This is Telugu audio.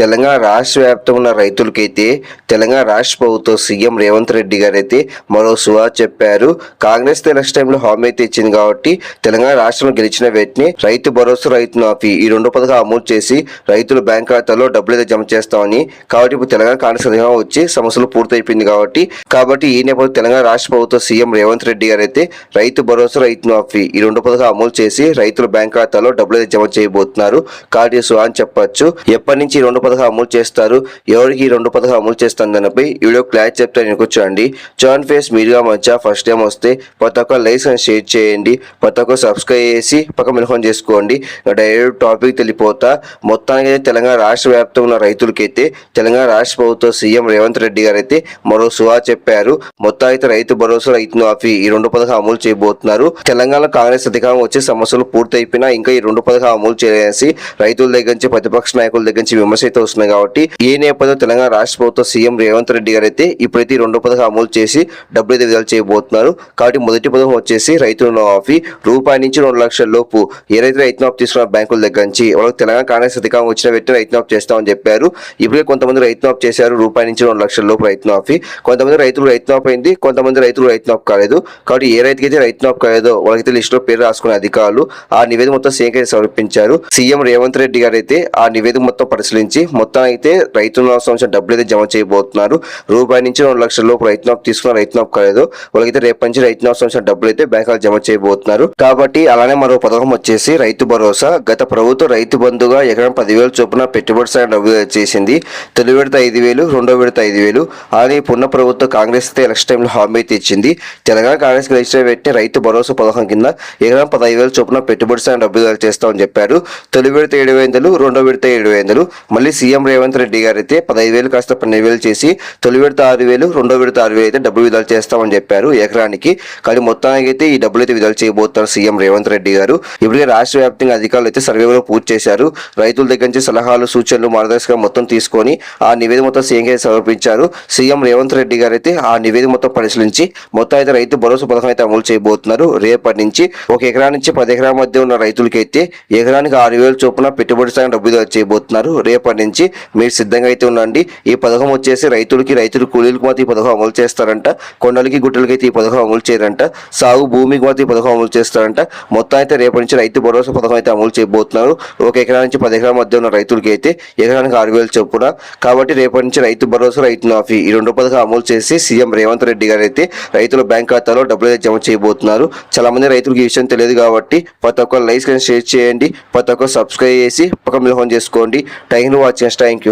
తెలంగాణ రాష్ట్ర వ్యాప్తంగా ఉన్న రైతులకైతే తెలంగాణ రాష్ట్ర ప్రభుత్వం సీఎం రేవంత్ రెడ్డి గారు అయితే మరో సువా చెప్పారు. కాంగ్రెస్ నెక్స్ట్ టైంలో హామీ అయితే ఇచ్చింది కాబట్టి తెలంగాణ రాష్ట్రంలో గెలిచిన వెంటనే రైతు భరోసా రైతు మాఫీ ఈ రెండు పథకాలు అమలు చేసి రైతుల బ్యాంక్ ఖాతాలో డబ్బులు అయితే జమ చేస్తామని. కాబట్టి ఇప్పుడు తెలంగాణ కాంగ్రెస్ అధికారం వచ్చి సమస్యలు పూర్తయిపోయింది కాబట్టి కాబట్టి ఈ నేపథ్యంలో తెలంగాణ రాష్ట్ర ప్రభుత్వం సీఎం రేవంత్ రెడ్డి గారు అయితే రైతు భరోసా రైతు మాఫీ ఈ రెండు పథకాలు అమలు చేసి రైతుల బ్యాంక్ ఖాతాలో డబ్బులు అయితే జమ చేయబోతున్నారు. కాబట్టి సో అని చెప్పచ్చు. ఎప్పటి నుంచి ఈ రెండు పథకం అమలు చేస్తారు. ఎవరికి ఈ రెండు పథకం అమలు చేస్తాను దానిపై వీడియో క్లాస్ చెప్తాను నేను కూర్చోండి. జాన్ ఫేస్ మీడియా మధ్య ఫస్ట్ టైం వస్తే ప్రతి ఒక్క లైక్స్ అండ్ షేర్ చేయండి. ప్రతి ఒక్క సబ్స్క్రైబ్ చేసి పక్క మిలహం చేసుకోండి. డైరెక్ట్ టాపిక్ తెలిపోతా. మొత్తానికి అయితే తెలంగాణ రాష్ట్ర వ్యాప్తంగా ఉన్న రైతులకైతే తెలంగాణ రాష్ట్ర ప్రభుత్వ సీఎం రేవంత్ రెడ్డి గారు అయితే మరో సువా చెప్పారు. మొత్తం అయితే రైతు భరోసా రైతు మాఫీ ఈ రెండు పథకం అమలు చేయబోతున్నారు. తెలంగాణ కాంగ్రెస్ అధికారం వచ్చే సమస్యలు పూర్తయిపోయినా ఇంకా ఈ రెండు పథకం అమలు చేయాల్సి రైతుల దగ్గర నుంచి ప్రతిపక్ష నాయకుల దగ్గర నుంచి విమర్శ అయితే వస్తున్నాయి కాబట్టి ఏ నేపథ్యంలో తెలంగాణ రాష్ట్ర ప్రభుత్వ సీఎం రేవంత్ రెడ్డి గారు అయితే ఇప్పుడైతే రెండో పథకం అమలు చేసి డబ్బులు అయితే విడుదల చేయబోతున్నారు. కాబట్టి మొదటి పథకం వచ్చేసి రైతు రుణమాఫీ. రూపాయి నుంచి రెండు లక్షల లోపు ఏ రైతు రైతు తీసుకున్న బ్యాంకుల దగ్గర నుంచి వాళ్ళకి తెలంగాణ కాంగ్రెస్ అధికారం వచ్చిన వ్యక్తి రైతు మాఫ్ చేస్తామని చెప్పారు. ఇప్పుడే కొంతమంది రైతు మాఫ్ చేశారు. రూపాయి నుంచి రెండు లక్షల లోపు రైతు మాఫీ కొంతమంది రైతులు రైతు మాఫ్ అయింది. కొంతమంది రైతులు రైతు మాఫ్ కాలేదు. కాబట్టి ఏ రైతుకి అయితే రైతు మాఫ్ కాలేదో వాళ్ళకైతే లిస్టులో పేరు రాసుకునే అధికారులు ఆ నివేదిక మొత్తం సీఎం సమర్పించారు. సీఎం రేవంత్ రెడ్డి గారు అయితే ఆ నివేదిక మొత్తం పరిశీలించి మొత్తం అయితే రైతుల సంవత్సరం డబ్బులు అయితే జమ చేయబోతున్నారు. రూపాయి నుంచి రెండు లక్షల లోపు రైతు మాఫీ తీసుకున్న రైతు మాఫీ కాలేదు. వాళ్ళకైతే రేపు నుంచి రైతు సంవత్సరం డబ్బులు అయితే బ్యాంకులో జమ చేయబోతున్నారు. కాబట్టి అలానే మరో పథకం వచ్చేసి రైతు భరోసా. గత ప్రభుత్వం రైతు బంధుగా ఎకరం పదివేలు చొప్పున పెట్టుబడి సాయం డబ్బులు చేసింది. తొలి విడత ఐదు వేలు రెండో విడత ఐదు వేలు. అలానే పున్న ప్రభుత్వం కాంగ్రెస్ అయితే ఎలక్షన్ టైంలో హామీ అయితే ఇచ్చింది. తెలంగాణ కాంగ్రెస్ రిజిస్టర్ పెట్టిన రైతు భరోసా పథకం కింద ఎకరం పదహైదు వేలు చొప్పున పెట్టుబడి సాయం డబ్బులు చేస్తామని చెప్పారు. తొలి విడత ఏడు వందలు రెండో విడత ఏడు వందలు. మళ్ళీ సీఎం రేవంత్ రెడ్డి గారు అయితే పదహైదు వేలు కాస్త పన్నెండు వేలు చేసి తొలి విడత ఆరు వేలు రెండో విడత ఆరు వేలు అయితే డబ్బులు విడుదల చేస్తామని చెప్పారు ఎకరానికి. కానీ మొత్తానికి అయితే ఈ డబ్బులు అయితే విడుదల చేయబోతున్నారు సీఎం రేవంత్ రెడ్డి గారు. ఇప్పటికే రాష్ట్ర వ్యాప్తంగా అధికారులు అయితే సర్వేలో పూర్తి చేశారు. రైతుల దగ్గర నుంచి సలహాలు సూచనలు మార్గదర్శకం మొత్తం తీసుకొని ఆ నివేదిక మొత్తం సీఎం సమర్పించారు. సీఎం రేవంత్ రెడ్డి గారు అయితే ఆ నివేదిక మొత్తం పరిశీలించి మొత్తం అయితే రైతు భరోసా పథకం అయితే అమలు చేయబోతున్నారు. రేపటి నుంచి ఒక ఎకరా నుంచి పది ఎకరాల మధ్య ఉన్న రైతులకి అయితే ఎకరానికి ఆరు వేలు చొప్పున పెట్టుబడి సాయం డబ్బు విడుదల చేయబోతున్నారు. రేపటి నుంచి మీరు సిద్ధంగా అయితే ఉండండి. ఈ పథకం వచ్చేసి రైతులకి రైతులు కూలీలకు మాత్రం ఈ పథకం అమలు చేస్తారంట. కొండలకి గుట్టలకి అయితే ఈ పథకం అమలు చేయరంట. సాగు భూమికి మాత్రం ఈ పథకం అమలు చేస్తారంట. మొత్తం అయితే రేపటి నుంచి రైతు భరోసా పథకం అయితే అమలు చేయబోతున్నారు. ఒక ఎకరా నుంచి పది ఎకరాల మధ్య ఉన్న రైతులకి అయితే ఎకరానికి ఆరు వేలు చొప్పున. కాబట్టి రేపటి నుంచి రైతు భరోసా రైతు మాఫీ ఈ రెండు పథకాలు అమలు చేసి సీఎం రేవంత్ రెడ్డి గారు అయితే రైతుల బ్యాంక్ ఖాతాలో డబ్బులు అయితే జమ చేయబోతున్నారు. చాలా మంది రైతులకు ఈ విషయం తెలియదు కాబట్టి ప్రతి ఒక్క లైక్ షేర్ చేయండి. ప్రతి ఒక్క సబ్స్క్రైబ్ చేసి పక్క మిలహం చేసుకోండి. Time watching thank you